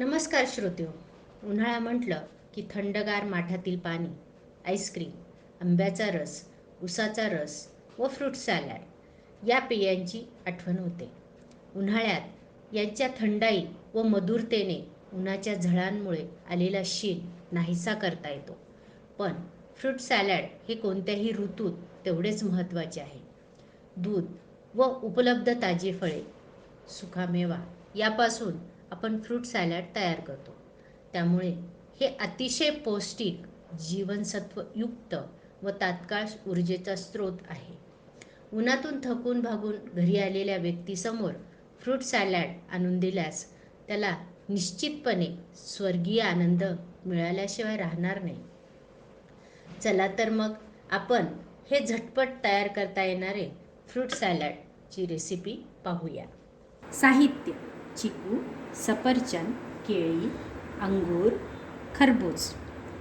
नमस्कार श्रोत्यो. उन्हाळा म्हटलं की थंडगार माठातील पाणी आईस्क्रीम आंब्याचा रस उसाचा रस व फ्रूट सॅलॅड या पेयांची आठवण होते. उन्हाळ्यात यांच्या थंडाई व मधुरतेने उन्हाच्या झळांमुळे आलेला शीण नाहीसा करता येतो. पण फ्रूट सॅलॅड हे कोणत्याही ऋतूत तेवढेच महत्त्वाचे आहे. दूध व उपलब्ध ताजी फळे सुकामेवा यापासून आपण फ्रूट सॅलड तयार करतो. त्यामुळे हे अतिशय पौष्टिक जीवनसत्वयुक्त व तात्काळ ऊर्जेचा स्रोत आहे. उन्हातून थकून भागून घरी आलेल्या व्यक्तीसमोर फ्रूट सॅलॅड आणून दिल्यास त्याला निश्चितपणे स्वर्गीय आनंद मिळाल्याशिवाय राहणार नाही. चला तर मग आपण हे झटपट तयार करता येणारे फ्रूट सॅलॅडची रेसिपी पाहूया. साहित्य. चिकू सफरचंद केळी अंगूर खरबूज.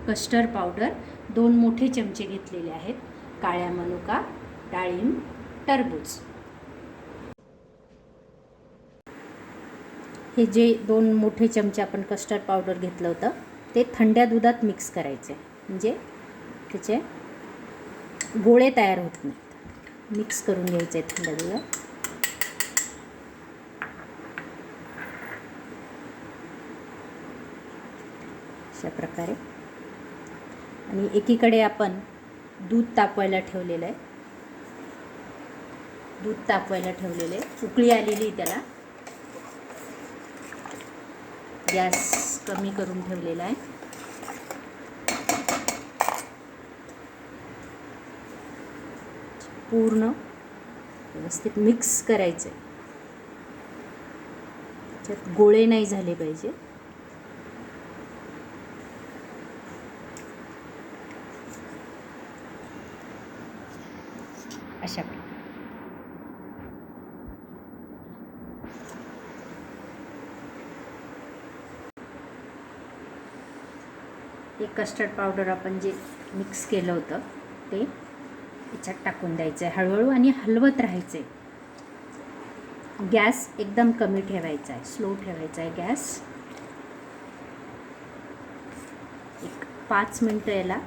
कस्टर्ड पावडर दोन मोठे चमचे घेतलेले आहेत. काळ्या मनुका डाळिंब टरबूज. हे जे दोन मोठे चमचे आपण कस्टर्ड पावडर घेतलं होतं ते थंड्या दुधात मिक्स करायचे. म्हणजे त्याचे गोळे तयार होत नाहीत. मिक्स करून घ्यायचे थंड दुधात. अशा प्रकारे आणि एकीकडे आपण दूध तापवायला ठेवलेलं आहे. दूध तापवायला ठेवलेलं आहे. उकळी आलेली त्याला. गॅस कमी करून ठेवलेला आहे. पूर्ण व्यवस्थित मिक्स करायचं आहे त्याच्यात गोळे नाही झाले पाहिजे. अशा प्रकारे. हे कस्टर्ड पावडर आपण जे मिक्स केलं होतं ते याच्यात टाकून द्यायचं आहे. हळूहळू आणि हलवत राहायचं आहे गॅस एकदम कमी ठेवायचा आहे. स्लो ठेवायचा आहे गॅस. एक पाच मिनटं याला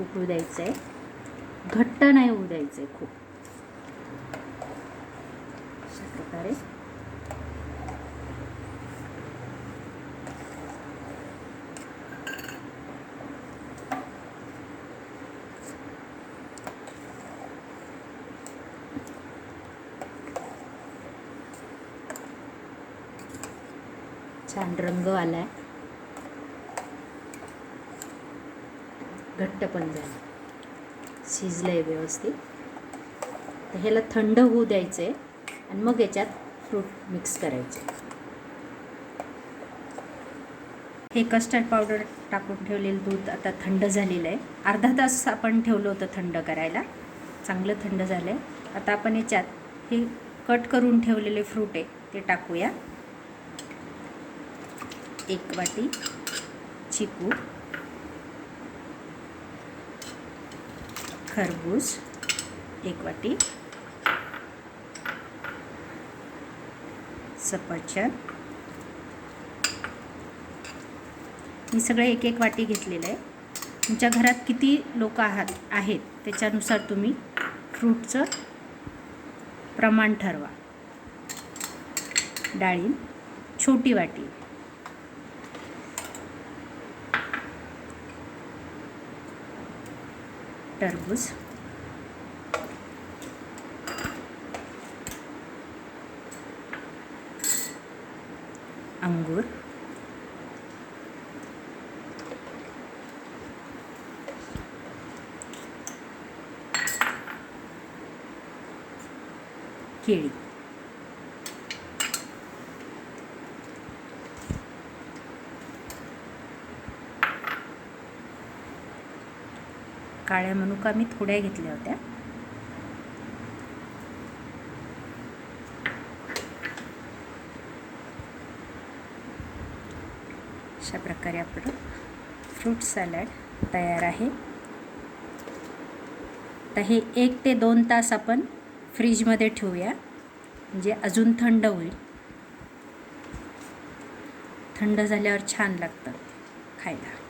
उकळू द्यायचं आहे घट्ट नाही होऊ द्यायचं आहे खूप. अशा प्रकारे छान रंग आला आहे. घट्ट पण झालं. शिजलं आहे व्यवस्थित. ह्याला थंड होऊ द्यायचं आहे आणि मग याच्यात फ्रूट मिक्स करायचे. हे कस्टर्ड पावडर टाकून ठेवलेलं दूध आता थंड झालेलं आहे. अर्धा तास आपण ठेवलं होतं थंड करायला. चांगलं थंड झालं आहे आता आपण याच्यात हे कट करून ठेवलेले फ्रूट आहे ते टाकूया. एक वाटी चिकू खरबूज एक वाटी सफरचंद मी सगळे एक एक वाटी घेतलेलं आहे. तुमच्या घरात किती लोक आहात आहेत त्याच्यानुसार तुम्ही फ्रूटचं प्रमाण ठरवा. डाळिंब छोटी वाटी. टरबूज. अंगूर. केळी. काळ्या मनुका मी थोड्या घेतल्या होत्या. अशा प्रकारे आपलं फ्रूट सॅलड तयार आहे. तर हे एक ते दोन तास आपण फ्रीजमध्ये ठेवूया. म्हणजे अजून थंड होईल. थंड झाल्यावर छान लागतं खायला.